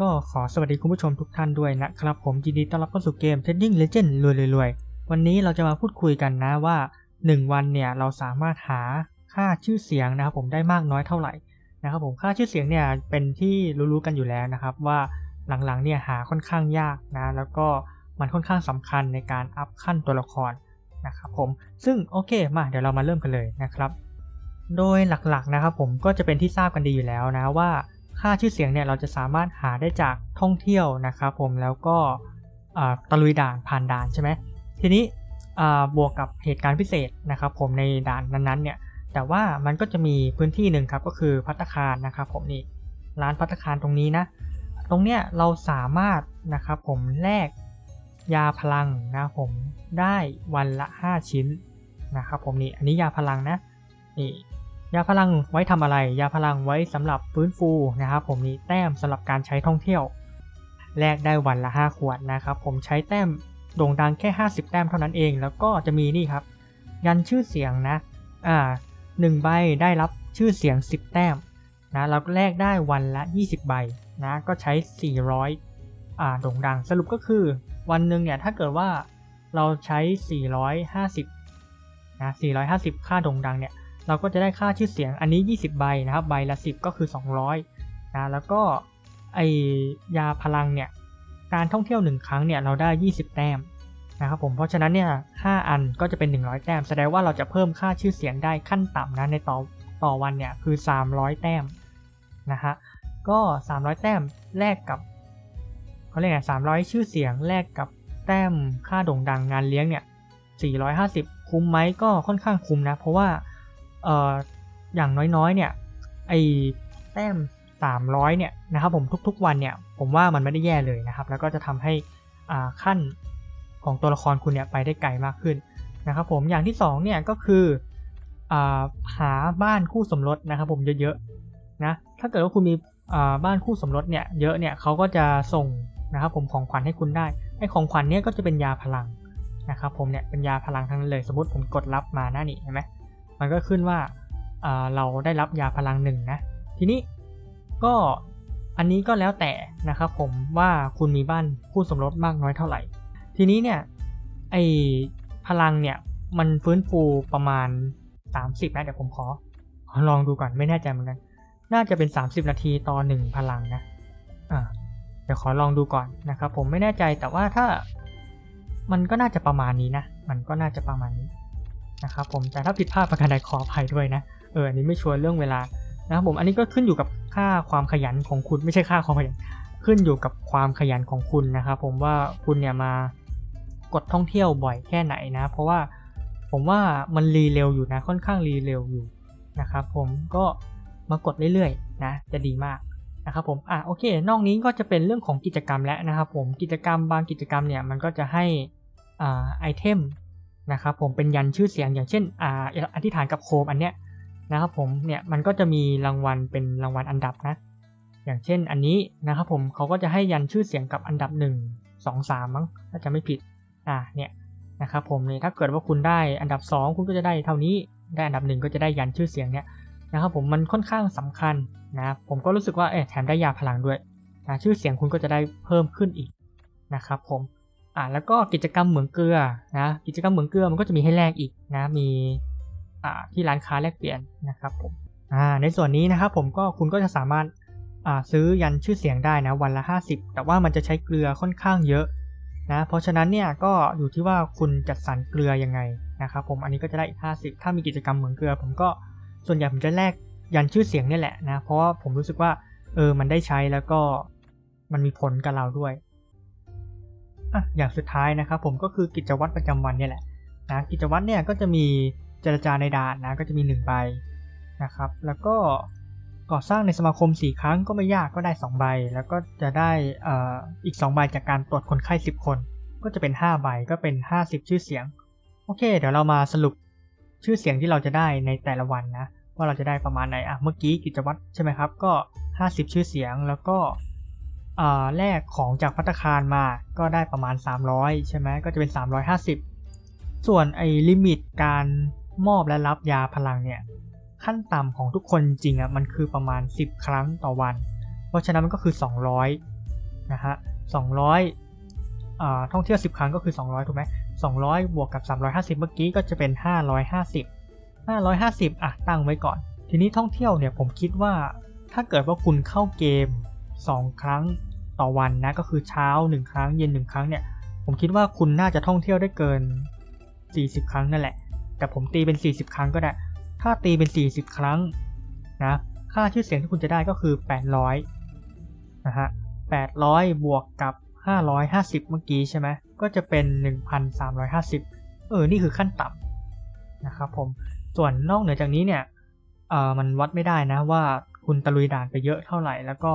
ก็ขอสวัสดีคุณผู้ชมทุกท่านด้วยนะครับผมยินดีต้อนรับเข้าสู่เกม Trading Legend รวยรวยๆวันนี้เราจะมาพูดคุยกันนะว่า 1 วันเนี่ยเราสามารถหาค่าชื่อเสียงนะครับผมได้มากน้อยเท่าไหร่นะครับผมค่าชื่อเสียงเนี่ยเป็นที่รู้ๆกันอยู่แล้วนะครับว่าหลังๆเนี่ยหาค่อนข้างยากนะแล้วก็มันค่อนข้างสำคัญในการอัพขั้นตัวละครนะครับผมซึ่งโอเคมาเดี๋ยวเรามาเริ่มกันเลยนะครับ โดยหลักๆนะครับผมก็จะเป็นที่ทราบกันดีอยู่แล้วนะว่า ค่าชื่อเสียงเนี่ยเราจะสามารถหาได้จากท่องเที่ยวนะครับผมแล้วก็ตะลุยด่านผ่านด่านใช่ไหมทีนี้บวกกับเหตุการณ์พิเศษนะครับผมในด่านนั้นๆเนี่ยแต่ว่ามันก็จะมีพื้นที่หนึ่งครับก็คือพัตคารนะครับผมนี่ร้านพัตตาคารตรงนี้นะตรงเนี้ยเราสามารถนะครับผมแลกยาพลังนะผมได้วันละ 5 ชิ้นนะครับผมนี่อันนี้ยาพลังนะนี่ ยาพลังไว้ทำอะไร ยาพลังไว้สำหรับฟื้นฟูนะครับ ผมนี่แต้มสำหรับการใช้ท่องเที่ยว แลกได้วันละ 5 ขวดนะครับ ผมใช้แต้มโด่งดังแค่ 50 แต้มเท่านั้นเอง แล้วก็จะมีนี่ครับ ยันชื่อเสียงนะ อ่าหนึ่งใบได้รับชื่อเสียง 10 แต้มนะแล้วแลกได้วันละ 20 ใบนะ ก็ใช้ 400 อ่าโด่งดัง สรุปก็คือ วันหนึ่งเนี่ยถ้าเกิดว่าเราใช้ 450นะ450 ค่าโด่งดังเนี่ย เราก็จะได้ค่าชื่อเสียงอันนี้ 20 ใบนะครับ ใบละ 10 ก็คือ 200นะแล้วก็ไอยาพลังเนี่ยการท่องเที่ยว 1 ครั้งเนี่ยเราได้ 20 แต้มนะครับผมเพราะฉะนั้นเนี่ย5อันก็จะเป็น 100 แต้ม แสดงว่าเราจะเพิ่มค่าชื่อเสียงได้ขั้นต่ำนะในต่อต่อวันเนี่ยคือ 300 แต้มนะฮะก็ 300 แต้มแลกกับเขาเรียกไง300 ชื่อเสียงแลกกับแต้มค่าโด่งดังงานเลี้ยงเนี่ย450 คุ้มไหมก็ค่อนข้างคุ้มนะ เพราะว่า เอ่ออย่างน้อยๆเนี่ยไอแต้ม300เนี่ยนะครับผมทุกๆวันเนี่ยผมว่ามันไม่ได้แย่เลยนะครับ แล้วก็จะทำให้อ่าขั้นของตัวละครคุณเนี่ยไปได้ไกลมากขึ้นนะครับผมอย่างที่2เนี่ยก็คืออ่าหาบ้านคู่สมรสนะครับผมเยอะๆนะถ้าเกิดว่าคุณมีอ่าบ้านคู่สมรสเนี่ยเยอะเนี่ยเขาก็จะส่งนะครับผมของขวัญให้คุณได้ไอ้ของขวัญเนี่ยก็จะเป็นยาพลังนะครับผมเนี่ยเป็นยาพลังทั้งนั้นเลยสมมติผมกดรับมาหน้านี้เห็นไหม มันก็ขึ้นว่าเราได้รับยาพลังหนึ่งนะ ทีนี้ก็อันนี้ก็แล้วแต่นะครับผมว่าคุณมีบ้านคู่สมรสมากน้อยเท่าไหร่ ทีนี้เนี่ยไอพลังเนี่ยมันฟื้นฟูประมาณ 30นะเดี๋ยวผมขอลองดูก่อนไม่แน่ใจเหมือนกัน น่าจะเป็น 30 นาทีต่อ 1 พลังนะอ่าเดี๋ยวขอลองดูก่อนนะครับผมไม่แน่ใจแต่ว่าถ้ามันก็น่าจะประมาณนี้นะ มันก็น่าจะประมาณนี้ นะครับผมแต่ถ้าผิดพลาดประการใดขออภัยด้วยนะเอออันนี้ไม่ชัวร์เรื่องเวลานะครับผมอันนี้ก็ขึ้นอยู่กับค่าความขยันของคุณไม่ใช่ค่าความขยันขึ้นอยู่กับความขยันของคุณนะครับผมว่าคุณเนี่ยมากดท่องเที่ยวบ่อยแค่ไหนนะ เพราะว่าผมว่ามันรีเร็วอยู่นะค่อนข้างรีเร็วอยู่นะครับผมก็มากดเรื่อยๆนะจะดีมากนะครับผมอะโอเค นอกนี้ก็จะเป็นเรื่องของกิจกรรมแล้วนะครับผมกิจกรรมบางกิจกรรมเนี่ยมันก็จะให้อ่าไอเทม นะครับผมเป็นยันชื่อเสียงอย่างเช่นอ่าอธิษฐานกับโคมอันเนี้ยนะครับผมเนี่ยมันก็จะมีรางวัลเป็นรางวัลอันดับนะอย่างเช่นอันนี้นะครับผมเขาก็จะให้ยันชื่อเสียงกับอันดับ 1 2 3มั้งถ้าจะไม่ผิดอ่าเนี่ยนะครับผมเนี่ยถ้าเกิดว่าคุณได้อันดับ 2 คุณก็จะได้เท่านี้ได้อันดับหนึ่งก็จะได้ยันชื่อเสียงเนี่ยนะครับผมมันค่อนข้างสำคัญนะผมก็รู้สึกว่าเออแถมได้ยาพลังด้วยนะชื่อเสียงคุณก็จะได้เพิ่มขึ้นอีกนะครับผม อ่าแล้วก็กิจกรรมเหมืองเกลือนะกิจกรรมเหมืองเกลือมันก็จะมีให้แลกอีกนะมีอ่าที่ร้านค้าแลกเปลี่ยนนะครับผมอ่าในส่วนนี้นะครับผมก็คุณก็จะสามารถอ่าซื้อยันชื่อเสียงได้นะวันละ 50 แต่ว่ามันจะใช้เกลือค่อนข้างเยอะนะเพราะฉะนั้นเนี่ยก็อยู่ที่ว่าคุณจัดสรรเกลือยังไงนะครับผมอันนี้ก็จะได้อีก 50 ถ้ามีกิจกรรมเหมืองเกลือ ผมก็ส่วนใหญ่ผมจะแลกยันชื่อเสียงนี่แหละนะเพราะว่าผมรู้สึกว่าเออมันได้ใช้แล้วก็มันมีผลกับเราด้วย อะอย่างสุดท้ายนะครับผมก็คือกิจวัตรประจำวันเนี่ยแหละนะกิจวัตรเนี่ยก็จะมีเจรจาในด่านนะก็จะมี1ใบนะครับ แล้วก็ก่อสร้างในสมาคม 4 ครั้งก็ไม่ยากก็ได้ 2 ใบ แล้วก็จะได้ออีก 2 ใบจากการตรวจคนไข้ 10 คน ก็จะเป็น 5 ใบก็เป็น 50 ชื่อเสียง โอเค เดี๋ยวเรามาสรุปชื่อเสียงที่เราจะได้ในแต่ละวันนะ ว่าเราจะได้ประมาณไหนอะเมื่อกี้กิจวัตรใช่ไหมครับ ก็ 50 ชื่อเสียงแล้วก็ แลกของจากพัตคารมาก็ได้ประมาณ 300 ใช่ไหมก็จะเป็น 350 ส่วนไอ้ลิมิตการมอบและรับยาพลังเนี่ยขั้นต่ำของทุกคนจริงอะมันคือประมาณ 10 ครั้งต่อวัน เพราะฉะนั้นมันก็คือ 200นะฮะ200อ่าท่องเที่ยว 10 ครั้งก็คือ 200 ถูกไหม200 บวกกับ 350 เมื่อกี้ก็จะเป็น 550 550 อะตั้งไว้ก่อน ทีนี้ท่องเที่ยวเนี่ยผมคิดว่าถ้าเกิดว่าคุณเข้าเกม 2 ครั้งต่อวันนะก็คือเช้า 1 ครั้งเย็น 1 ครั้งเนี่ยผมคิดว่าคุณน่าจะท่องเที่ยวได้เกิน 40 ครั้งนั่นแหละ แต่ผมตีเป็น 40 ครั้งก็ได้ ถ้าตีเป็น 40 ครั้งนะค่าชื่อเสียงที่คุณจะได้ก็คือ 800นะฮะ800 บวกกับ 550 เมื่อกี้ใช่ไหมก็จะเป็น 1,350 เออ นี่คือขั้นต่ำนะครับผม ส่วนนอกเหนือจากนี้เนี่ยเออมันวัดไม่ได้นะว่าคุณตะลุยด่านไปเยอะเท่าไหร่ แล้วก็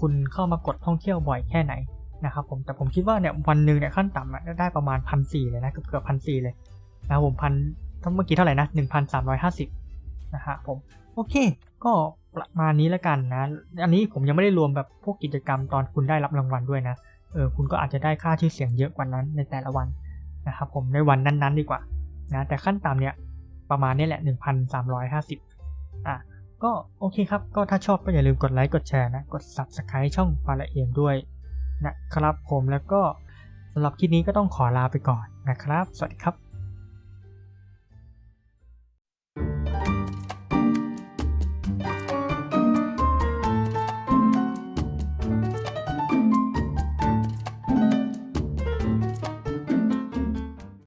คุณเข้ามากดท่องเที่ยวบ่อยแค่ไหนนะครับผมแต่ผมคิดว่าเนี่ยวันหนึ่งเนี่ยขั้นต่ำได้ประมาณพันสี่เลยนะเกือบเกือบพันสี่เลยนะครับผมพันทั้งเมื่อกี้เท่าไหร่นะหนึ่งพันสามร้อยห้าสิบนะฮะผมโอเค ก็ประมาณนี้แล้วกันนะ อันนี้ผมยังไม่ได้รวมแบบพวกกิจกรรมตอนคุณได้รับรางวัลด้วยนะเออคุณก็อาจจะได้ค่าชื่อเสียงเยอะกว่านั้นในแต่ละวันนะครับผมในวันนั้นๆ ดีกว่านะแต่ขั้นต่ำเนี่ยประมาณนี้แหละ 1,350อะ ก็โอเคครับ ก็ถ้าชอบก็อย่าลืมกดไลค์กดแชร์นะ กด Subscribe ช่องปาละเอียมด้วยนะครับผมแล้วก็สำหรับคลิปนี้ก็ต้องขอลาไปก่อนนะครับ สวัสดีครับ